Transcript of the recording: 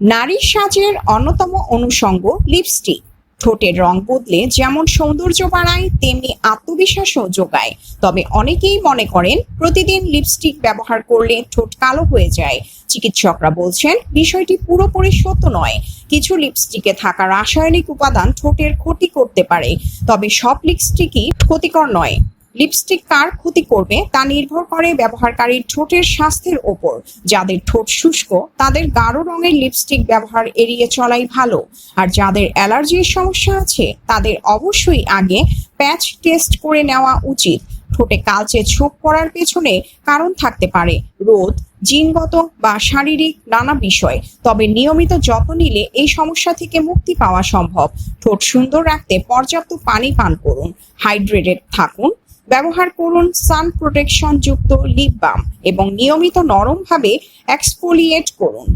নারীর সাজের অন্যতম অনুষঙ্গ লিপস্টিক ঠোঁটের রং বদলে যেমন সৌন্দর্য বাড়ায়, তেমনি আত্মবিশ্বাসও যোগায়। তবে অনেকেই মনে করেন, প্রতিদিন লিপস্টিক ব্যবহার করলে ঠোঁট কালো হয়ে যায়। চিকিৎসকরা বলছেন, বিষয়টি পুরোপুরি সত্য নয়। কিছু লিপস্টিকে থাকা রাসায়নিক উপাদান ঠোঁটের ক্ষতি করতে পারে। তবে সব লিপস্টিকই ক্ষতিকর নয়। লিপস্টিক কার ক্ষতি করবে তা নির্ভর করে ব্যবহারকারীর ঠোঁটের স্বাস্থ্যের ওপর। যাদের ঠোঁট শুষ্ক, তাদের গাঢ় রঙের লিপস্টিক ব্যবহার এড়িয়ে চলাই ভালো। আর যাদের অ্যালার্জির সমস্যা আছে, তাদের অবশ্যই আগে প্যাচ টেস্ট করে নেওয়া উচিত। ঠোঁটে কালচে ছোপ পড়ার পেছনে কারণ থাকতে পারে রোদ, জিনগত বা শারীরিক নানা বিষয়। তবে নিয়মিত যত্ন নিলে এই সমস্যা থেকে মুক্তি পাওয়া সম্ভব। ঠোঁট সুন্দর রাখতে পর্যাপ্ত পানি পান করুন। হাইড্রেটেড থাকুন। ব্যবহার করুন সান প্রোটেকশন যুক্ত লিপ বাম এবং নিয়মিত নরমভাবে এক্সফোলিয়েট করুন।